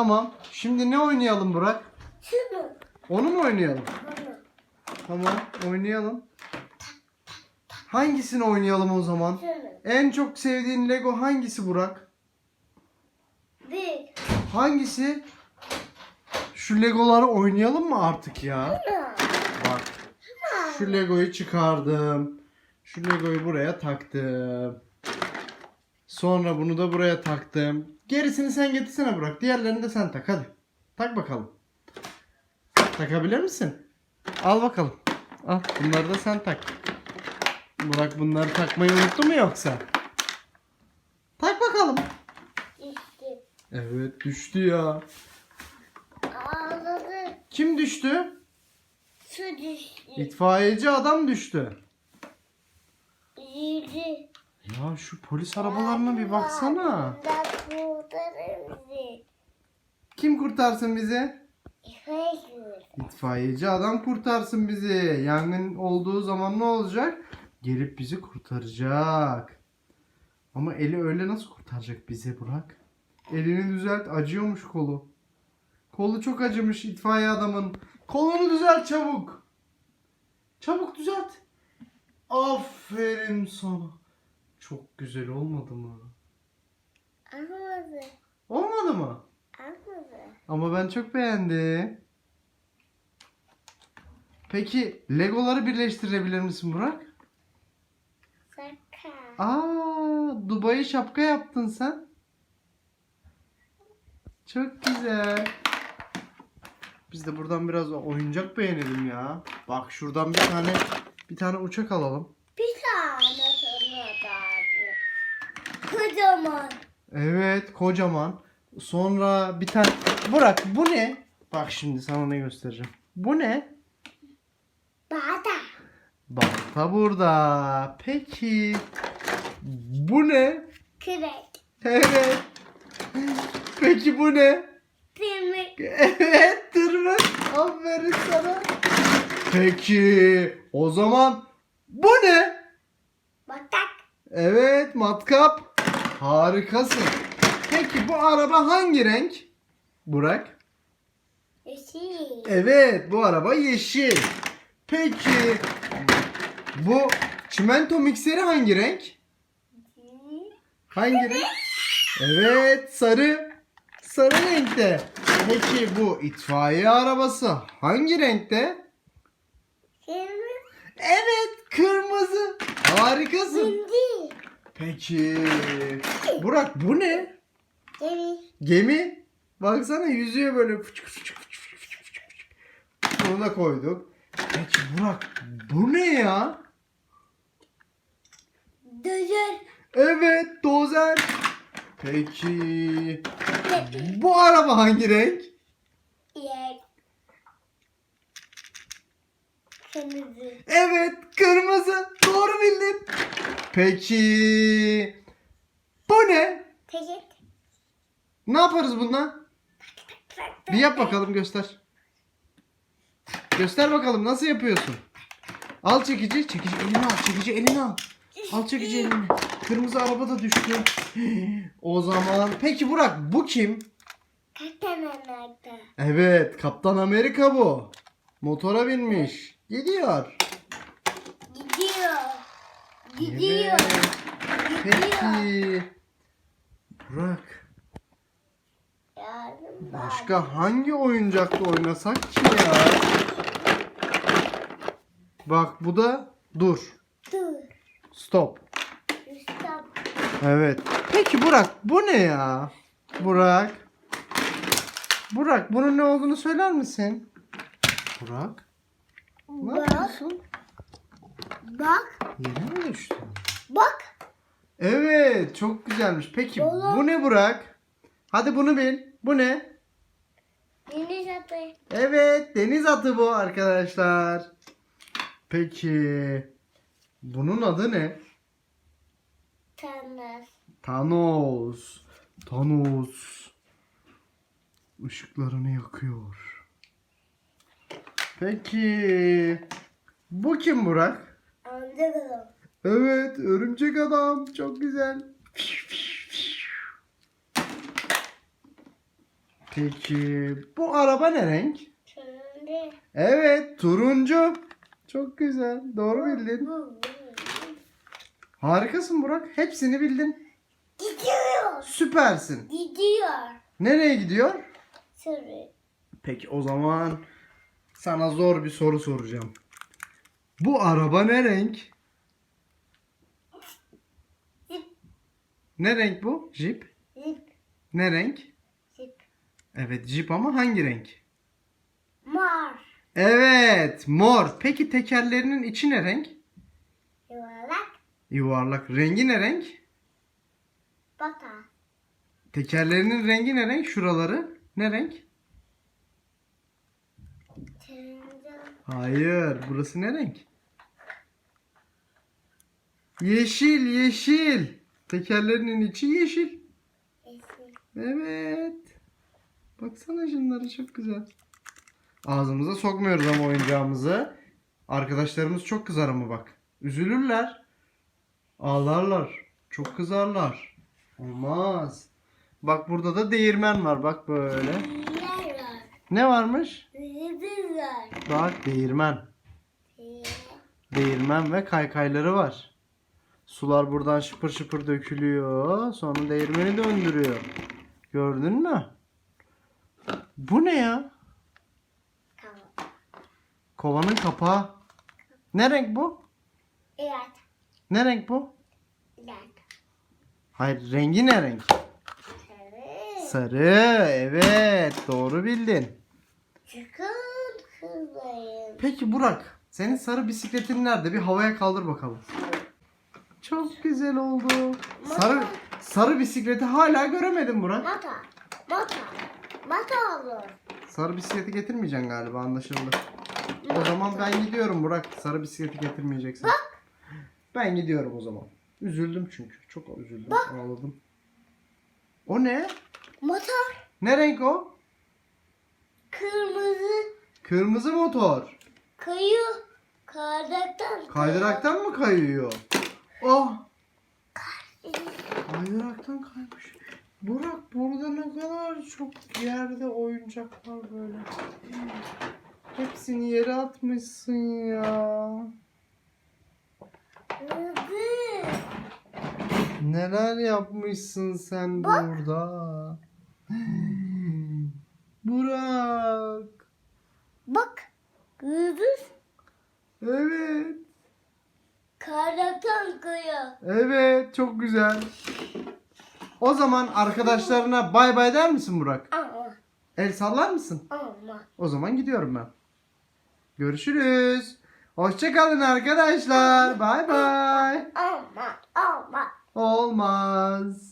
Tamam. Şimdi ne oynayalım Burak? Şunu. Onu mu oynayalım? Tamam oynayalım. Hangisini oynayalım o zaman? Şunu. En çok sevdiğin Lego hangisi Burak? Bir. Hangisi? Şu Legoları oynayalım mı artık ya? Bak. Şu Legoyu çıkardım. Şu Legoyu buraya taktım. Sonra bunu da buraya taktım. Gerisini sen getirsene Burak. Diğerlerini de sen tak hadi. Tak bakalım. Takabilir misin? Al bakalım. Al bunları da sen tak. Burak bunları takmayı unuttu mu yoksa? Tak bakalım. İşte. Evet düştü ya. Ağladı. Kim düştü? Su düştü. İtfaiyeci adam düştü. Yürü. Ya şu polis arabalarına bir baksana. Ben kurtarır bizi. Kim kurtarsın bizi? Hayır. İtfaiyeci adam kurtarsın bizi. Yangın olduğu zaman ne olacak? Gelip bizi kurtaracak. Ama eli öyle nasıl kurtaracak bizi Burak? Elini düzelt. Acıyormuş kolu. Kolu çok acımış itfaiye adamın. Kolunu düzelt çabuk. Çabuk düzelt. Aferin sana. Çok güzel olmadı mı? Anladı. Olmadı mı? Anladı. Ama ben çok beğendim. Peki Legoları birleştirebilir misin Burak? Saka. Aa, Dubai şapka yaptın sen. Çok güzel. Biz de buradan biraz oyuncak beğenelim ya. Bak şuradan bir tane bir tane uçak alalım. Bir tane sana da. Kocaman. Evet, kocaman. Sonra bir tane Burak bu ne? Bak şimdi sana ne göstereceğim. Bu ne? Bada. Balta burada. Peki. Bu ne? Kürek. Evet. Peki bu ne? Demir. Evet tırmık. Aferin sana. Peki. O zaman bu ne? Batak. Evet matkap. Harikasın. Peki bu araba hangi renk? Burak. Yeşil. Evet bu araba yeşil. Peki bu çimento mikseri hangi renk? Hangi renk? Evet sarı. Sarı renkte. Peki bu itfaiye arabası hangi renkte? Şimdi Evet kırmızı. Harikasın. bindi. Peki Burak bu ne? Demir. Gemi. Baksana yüzüyor böyle. Fıçık fıçık fıçık fıçık fıçık fıçık. Bunu da koyduk. Peki Burak bu ne ya? Dözer. Evet dozer. Peki bu araba hangi renk? Yer. Kırmızı. Evet kırmızı. Doğru bildin. Peki bu ne? Teket. Ne yaparız bununla? Bir yap bakalım göster. Göster bakalım nasıl yapıyorsun? Al çekici, çekici elini al, çekici elini al. Al çekici elini. Kırmızı araba da düştü. O zaman peki Burak bu kim? Katananada. Evet, Kaptan Amerika bu. Motora binmiş. Gidiyor. Gidiyor. Gidiyor. Evet. Peki. Burak, başka hangi oyuncakla oynasak ki ya? Bak bu da dur. Dur. Stop. Stop. Evet. Peki Burak bu ne ya? Burak. Burak bunun ne olduğunu söyler misin? Burak. Ne Bak. yapıyorsun? Bak. Yere mi düştün? Bak. Evet çok güzelmiş. Peki Baba. bu ne Burak? Hadi bunu bil. Bu ne? Deniz atı. Evet deniz atı bu arkadaşlar. Peki bunun adı ne? Tanrı. Thanos. Thanos. Işıklarını yakıyor. Peki. Bu kim Burak? Anladım. Evet, örümcek adam. Çok güzel. Peki bu araba ne renk? Şimdi. Evet turuncu. Çok güzel. Doğru bildin. Harikasın Burak. Hepsini bildin. Gidiyor. Süpersin. Gidiyor. Nereye gidiyor? Sarı. Peki o zaman sana zor bir soru soracağım. Bu araba ne renk? Zip. Ne renk bu? Jeep. Zip. Ne renk? Zip. Evet Jeep ama hangi renk? Mor. Evet mor. Peki tekerlerinin içi ne renk? Yuvarlak. Yuvarlak. Rengi ne renk? Bata. Tekerlerinin rengi ne renk? Şuraları. Ne renk? Turuncu. Hayır. Burası ne renk? Yeşil, yeşil. Tekerlerinin içi yeşil. Yeşil. Evet. Baksana şunları çok güzel. Ağzımıza sokmuyoruz ama oyuncağımızı. Arkadaşlarımız çok kızar ama bak. Üzülürler. Ağlarlar. Çok kızarlar. Olmaz. Bak burada da değirmen var. Bak böyle. Ne varmış? Var. Bak değirmen. Değirmen ve kaykayları var. Sular buradan şıpır şıpır dökülüyor. Sonra değirmeni döndürüyor. Gördün mü? Bu ne ya? Kovanın kapağı. Ne renk bu? Evet. Ne renk bu? Evet. Hayır rengi ne renk? Sarı. Sarı. Evet doğru bildin. Çıkın kızlayın. Peki Burak senin sarı bisikletin nerede? Bir havaya kaldır bakalım. Çok güzel oldu. Sarı sarı bisikleti hala göremedim Burak. Mata. Mata. Mata olur. Sarı bisikleti getirmeyeceksin galiba anlaşıldı. O zaman ben gidiyorum Burak. Sarı bisikleti getirmeyeceksin. Ben gidiyorum o zaman. Üzüldüm çünkü. Çok üzüldüm. Ağladım. O ne? Motor. Ne renk o? Kırmızı. Kırmızı motor. Kayıyor. Kaydıraktan. Kaydıraktan mı kayıyor? Oh! Kaydıraktan kaymış. Burak burada ne kadar çok yerde oyuncak var böyle. Hepsini yere atmışsın ya. Neler yapmışsın sen burada? Burak. Bak. Kırmızı. Evet. Kaydıraktan kayıyor. Evet çok güzel. O zaman arkadaşlarına bay bay der misin Burak? Ama. El sallar mısın? Ama. O zaman gidiyorum ben. Görüşürüz. Hoşçakalın arkadaşlar. Bay bay. Ama. Ama. Olmaz.